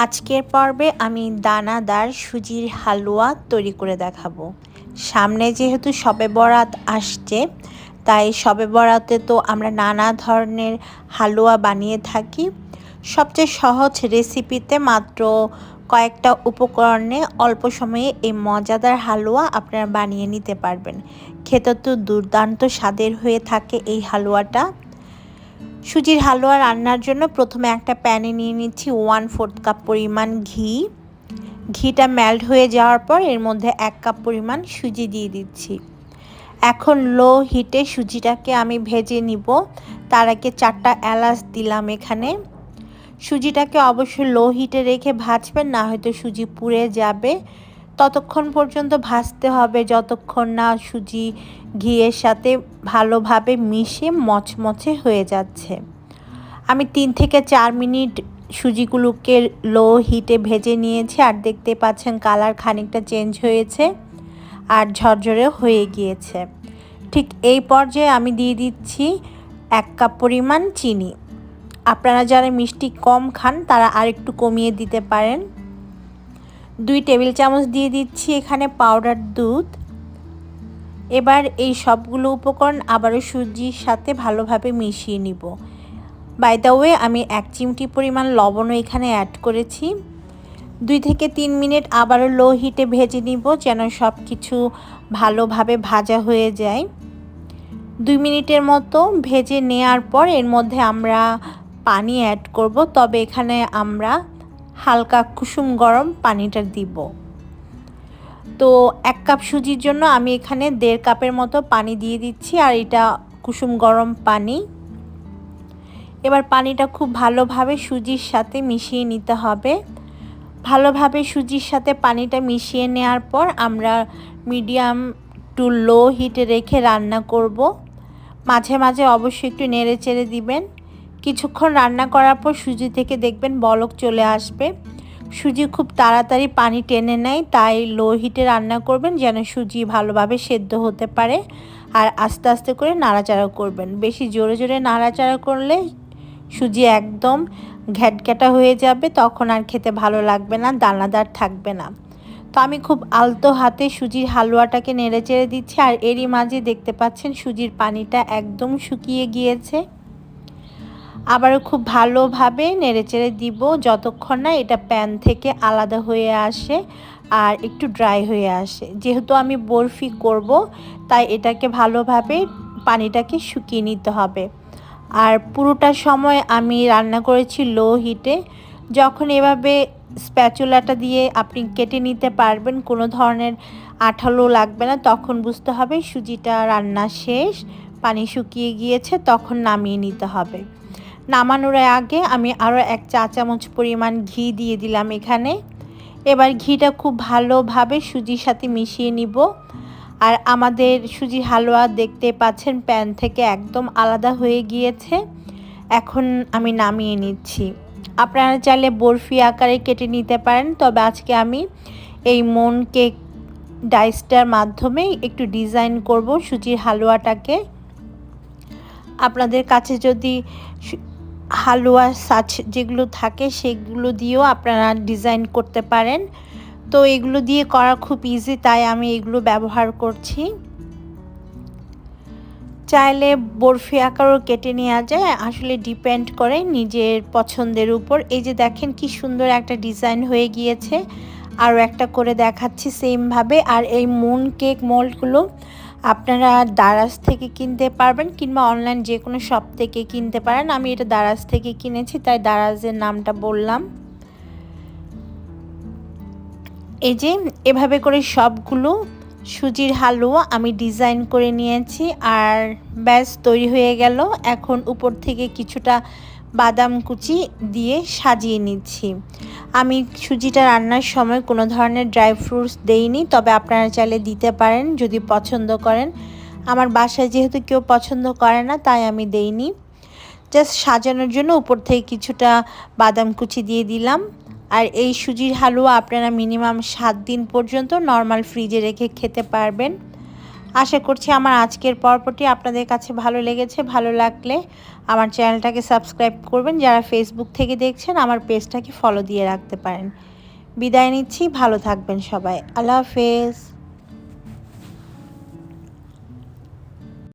আজকের পর্বে আমি দানাদার সুজির হালুয়া তৈরি করে দেখাবো। সামনে যেহেতু শবে বরাত আসছে, তাই শবে বরাতে তো আমরা নানা ধরনের হালুয়া বানিয়ে থাকি। সবচেয়ে সহজ রেসিপিতে মাত্র কয়েকটা উপকরণে অল্প সময়ে এই মজাদার হালুয়া আপনারা বানিয়ে নিতে পারবেন। খেতে তো দুর্দান্ত স্বাদের হয়ে থাকে এই হালুয়াটা। সুজির হালুয়া রান্নার জন্য প্রথমে একটা প্যানে নিয়ে নিচ্ছি ওয়ান ফোর্থ কাপ পরিমাণ ঘি। ঘিটা মেল্ট হয়ে যাওয়ার পর এর মধ্যে এক কাপ পরিমাণ সুজি দিয়ে দিচ্ছি। এখন লো হিটে সুজিটাকে আমি ভেজে নিব। তার আগে চারটা এলাচ দিলাম এখানে। সুজিটাকে অবশ্যই লো হিটে রেখে ভাজবেন, না হয়তো সুজি পুড়ে যাবে। ততক্ষণ পর্যন্ত ভাজতে হবে, যতক্ষণ না সুজি ঘিয়ের সাথে ভালোভাবে মিশে মচমচে হয়ে যাচ্ছে। আমি তিন থেকে চার মিনিট সুজিগুলোকে লো হিটে ভেজে নিয়েছি আর দেখতে পাচ্ছেন কালার খানিকটা চেঞ্জ হয়েছে আর ঝরঝরে হয়ে গিয়েছে। ঠিক এই পর্যায়ে আমি দিয়ে দিচ্ছি এক কাপ পরিমাণ চিনি। আপনারা যারা মিষ্টি কম খান তারা আর একটু কমিয়ে দিতে পারেন। দুই টেবিল চামচ দিয়ে দিচ্ছি এখানে পাউডার দুধ। এবার এই সবগুলো উপকরণ আবারও সুজির সাথে ভালোভাবে মিশিয়ে নিব। বাই দ্য ওয়ে আমি এক চিমটি পরিমাণ লবণও এখানে অ্যাড করেছি। দুই থেকে তিন মিনিট আবারও লো হিটে ভেজে নিব যেন সব কিছু ভালোভাবে ভাজা হয়ে যায়। দুই মিনিটের মতো ভেজে নেওয়ার পর এর মধ্যে আমরা পানি অ্যাড করব। তবে এখানে আমরা হালকা কুসুম গরম পানিটা দিব। তো এক কাপ সুজির জন্য আমি এখানে দেড় কাপের মতো পানি দিয়ে দিচ্ছি আর এটা কুসুম গরম পানি। এবার পানিটা খুব ভালোভাবে সুজির সাথে মিশিয়ে নিতে হবে। ভালোভাবে সুজির সাথে পানিটা মিশিয়ে নেওয়ার পর আমরা মিডিয়াম টু লো হিটে রেখে রান্না করব। মাঝে মাঝে অবশ্যই একটু নেড়ে চেড়ে দিবেন। কিছুক্ষণ রান্না করার পর সুজি থেকে দেখবেন বলক চলে আসবে। সুজি খুব তাড়াতাড়ি পানি টেনে নেয়, তাই লো হিটে রান্না করবেন যেন সুজি ভালোভাবে সেদ্ধ হতে পারে আর আস্তে আস্তে করে নাড়াচাড়া করবেন। বেশি জোরে জোরে নাড়াচাড়া করলে সুজি একদম ঘ্যাটঘ্যাটা হয়ে যাবে, তখন আর খেতে ভালো লাগবে না, দানাদার থাকবে না। তো আমি খুব আলতো হাতে সুজির হালুয়াটাকে নেড়ে চেড়ে দিচ্ছি আর এরই মাঝে দেখতে পাচ্ছেন সুজির পানিটা একদম শুকিয়ে গিয়েছে। আবারও খুব ভালোভাবে নেড়েচেড়ে দিব যতক্ষণ না এটা প্যান থেকে আলাদা হয়ে আসে আর একটু ড্রাই হয়ে আসে। যেহেতু আমি বরফি করব, তাই এটাকে ভালোভাবে পানিটাকে শুকিয়ে নিতে হবে। আর পুরোটা সময় আমি রান্না করেছি লো হিটে। যখন এভাবে স্প্যাচুলাটা দিয়ে আপনি কেটে নিতে পারবেন, কোনো ধরনের আঠালো লাগবে না, তখন বুঝতে হবে সুজিটা রান্না শেষ, পানি শুকিয়ে গিয়েছে, তখন নামিয়ে নিতে হবে। নামানোর আগে আমি আরও এক চা চামচ পরিমাণ ঘি দিয়ে দিলাম এখানে। এবার ঘিটা খুব ভালোভাবে সুজির সাথে মিশিয়ে নিব। আর আমাদের সুজি হালুয়া দেখতে পাচ্ছেন, প্যান থেকে একদম আলাদা হয়ে গিয়েছে। এখন আমি নামিয়ে নিচ্ছি। আপনারা চাইলে বরফি আকারে কেটে নিতে পারেন, তবে আজকে আমি এই মন কেক ডাইসটার মাধ্যমে একটু ডিজাইন করব সুজির হালুয়াটাকে। আপনাদের কাছে যদি হালুয়া সাচ যেগুলো থাকে সেগুলো দিয়েও আপনারা ডিজাইন করতে পারেন। তো এগুলো দিয়ে করা খুব ইজি তাই আমি এগুলো ব্যবহার করছি। চাইলে বরফি আকারও কেটে নেওয়া যায়, আসলে ডিপেন্ড করে নিজের পছন্দের উপর। এই যে দেখেন কি সুন্দর একটা ডিজাইন হয়ে গিয়েছে। আরও একটা করে দেখাচ্ছি সেমভাবে আর এই মুন কেক মোল্ডগুলো আপনারা দারাজ থেকে কিনতে পারবেন কিংবা অনলাইন যে কোনো শপ থেকে কিনতে পারেন। আমি এটা দারাজ থেকে কিনেছি, তাই দারাজের নামটা বললাম। এই যে, এভাবে করে সবগুলো সুজির হালুয়া আমি ডিজাইন করে নিয়েছি, আর ব্যাস তৈরি হয়ে গেল। এখন উপর থেকে কিছুটা বাদাম কুচি দিয়ে সাজিয়ে নিচ্ছি। আমি সুজিটা রান্নার সময় কোনো ধরনের ড্রাই ফ্রুটস দেইনি, তবে আপনারা চাইলে দিতে পারেন যদি পছন্দ করেন। আমার বাসায় যেহেতু কেউ পছন্দ করে না, তাই আমি দেইনি। জাস্ট সাজানোর জন্য উপর থেকে কিছুটা বাদাম কুচি দিয়ে দিলাম। আর এই সুজির হালুয়া আপনারা মিনিমাম সাত দিন পর্যন্ত নর্মাল ফ্রিজে রেখে খেতে পারবেন। আশা করছি আমার আজকের পর্বটি আপনাদের কাছে ভালো লেগেছে, ভালো লাগলে আমার চ্যানেলটাকে সাবস্ক্রাইব করবেন, যারা ফেসবুক থেকে দেখছেন আমার পেজটাকে ফলো দিয়ে রাখতে পারেন। বিদায় নিচ্ছি, ভালো থাকবেন সবাই। আল্লাহ হাফেজ।